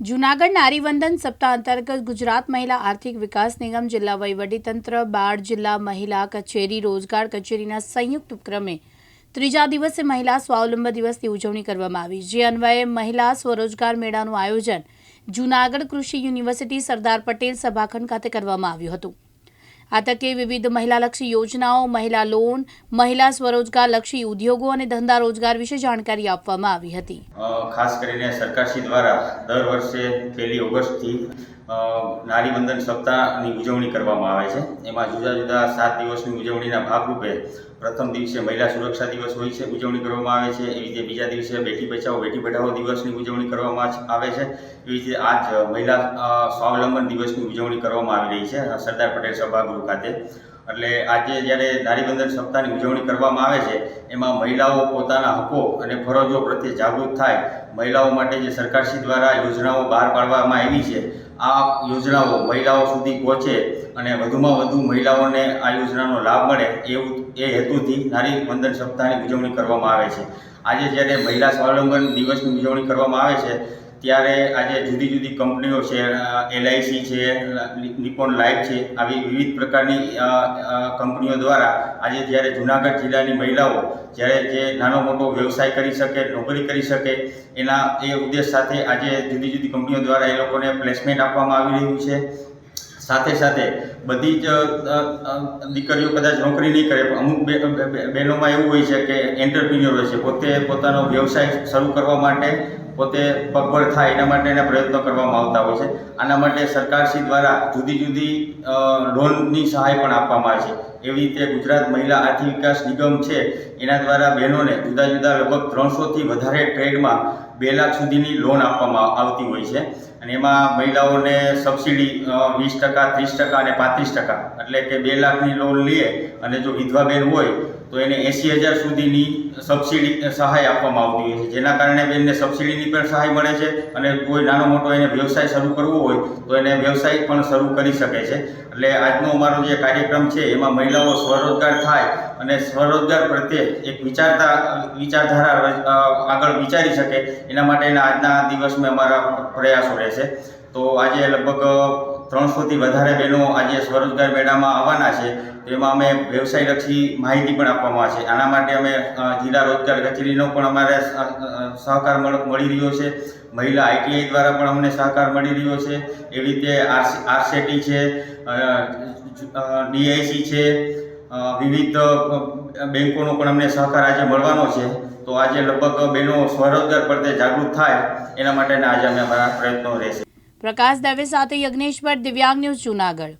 જૂનાગઢ નારીવંદન સપ્તાહ અંતર્ગત ગુજરાત મહિલા આર્થિક વિકાસ નિગમ જિલ્લા વહીવટીતંત્ર, બાળ જિલ્લા મહિલા કચેરી, રોજગાર કચેરીના સંયુક્ત ઉપક્રમે ત્રીજા દિવસે મહિલા સ્વાવલંબન દિવસની ઉજવણી કરવામાં આવી. જે અન્વયે મહિલા સ્વરોજગાર મેળાનું આયોજન જૂનાગઢ કૃષિ યુનિવર્સિટી સરદાર પટેલ સભાખંડ ખાતે કરવામાં આવ્યું હતું. આ તકે વિવિધ મહિલાલક્ષી યોજનાઓ, મહિલા લોન, મહિલા સ્વરોજગારલક્ષી ઉદ્યોગો અને ધંધા રોજગાર વિશે જાણકારી આપવામાં આવી હતી. ખાસ કરીને સરકારશ્રી દ્વારા દર વર્ષે પહેલી ઓગસ્ટથી અ, નારીવંદન સપ્તાહની ઉજવણી કરવામાં આવે છે. એમાં જુદા જુદા સાત દિવસની ઉજવણીના ભાગરૂપે પ્રથમ દિવસે મહિલા સુરક્ષા દિવસ હોય છે ઉજવણી કરવામાં આવે છે. એવી રીતે બીજા દિવસે બેટી બચાવો બેટી પઢાઓ દિવસની ઉજવણી કરવામાં આવે છે. એવી રીતે આજ મહિલા સ્વાવલંબન દિવસની ઉજવણી કરવામાં આવી રહી છે. સરદાર પટેલ સભાગૃહ ખાતે. એટલે આજે જ્યારે નારીબંધન સપ્તાહની ઉજવણી કરવામાં આવે છે, એમાં મહિલાઓ પોતાના હકો અને ફરજો પ્રત્યે જાગૃત થાય. મહિલાઓ માટે જે સરકારશ્રી દ્વારા યોજનાઓ બહાર પાડવામાં આવી છે, આ યોજનાઓ મહિલાઓ સુધી પહોંચે અને વધુમાં વધુ મહિલાઓને આ યોજનાનો લાભ મળે એવું એ હેતુથી નારી વંદન સપ્તાહની ઉજવણી કરવામાં આવે છે. આજે જ્યારે મહિલા સ્વાવલંબન દિવસની ઉજવણી કરવામાં આવે છે ત્યારે આજે જુદી જુદી કંપનીઓ છે એલઆઈસી છે નિપોન લાઈફ છે, આવી વિવિધ પ્રકારની કંપનીઓ દ્વારા આજે જ્યારે જુનાગઢ જિલ્લાની મહિલાઓ જ્યારે જે નાનો મોટો વ્યવસાય કરી શકે, નોકરી કરી શકે, એના, એ ઉદ્દેશ સાથે આજે જુદી જુદી કંપનીઓ દ્વારા એ લોકોને પ્લેસમેન્ટ આપવામાં આવી રહ્યું છે. સાથે સાથે બધી જ દીકરીઓ કદાચ નોકરી નહીં કરે, પણ અમુક બહેનોમાં એવું હોય છે કે એન્ટરપ્રિન્યોર હોય છે, પોતે પોતાનો વ્યવસાય શરૂ કરવા માટે પોતે પગભર થાય એના માટેના પ્રયત્નો કરવામાં આવતા હોય છે. આના માટે સરકારશ્રી દ્વારા જુદી જુદી લોનની સહાય પણ આપવામાં આવે છે. એવી રીતે ગુજરાત મહિલા આર્થિક વિકાસ નિગમ છે, એના દ્વારા બહેનોને જુદા જુદા લગભગ ત્રણસોથી વધારે ટ્રેડમાં બે લાખ સુધીની લોન આપવામાં આવતી હોય છે. અને એમાં મહિલાઓને સબસિડી વીસ ટકા, ત્રીસ ટકા અને પાંત્રીસ ટકા એટલે કે બે લાખની લોન લે અને જો વિધવા બેન હોય તો એને એંસી હજાર સુધીની સબસિડી સહાય આપવામાં આવતી હોય છે. જેના કારણે બેનને સબસિડીની પણ સહાય મળે છે અને કોઈ નાનો મોટો એને વ્યવસાય શરૂ કરવો હોય તો એને વ્યવસાય પણ શરૂ કરી શકે છે. એટલે આજનો અમારો જે કાર્યક્રમ છે, એમાં મહિલાઓ સ્વરોજગાર થાય અને સ્વરોજગાર પ્રત્યે એક વિચારતા, વિચારધારા આગળ વિચારી શકે, એના માટેના આજના દિવસમાં અમારા પ્રયાસો રહેશે. તો આજે લગભગ ત્રણસોથી વધારે બહેનો આજે સ્વરોજગાર મેળામાં આવવાના છે. તેમાં અમે વ્યવસાયલક્ષી માહિતી પણ આપવામાં છે. આના માટે અમે જિલ્લા રોજગાર કચેરીનો પણ અમારે સહકાર મળ- રહ્યો છે. મહિલા આઈટીઆઈ દ્વારા પણ અમને સહકાર મળી રહ્યો છે. એવી રીતે આરસી આરસેટી છે ડીઆઈસી છે વિવિધ બેન્કોનો પણ અમને સહકાર આજે મળવાનો છે. તો આજે લગભગ બહેનો સ્વરોજગાર પ્રત્યે જાગૃત થાય, એના માટેના આજે અમે અમારા પ્રયત્નો રહેશે. પ્રકાશ દવે સાથે યજ્ઞેશ ભટ્ટ દિવ્યાંગ ન્યૂઝ જૂનાગઢ.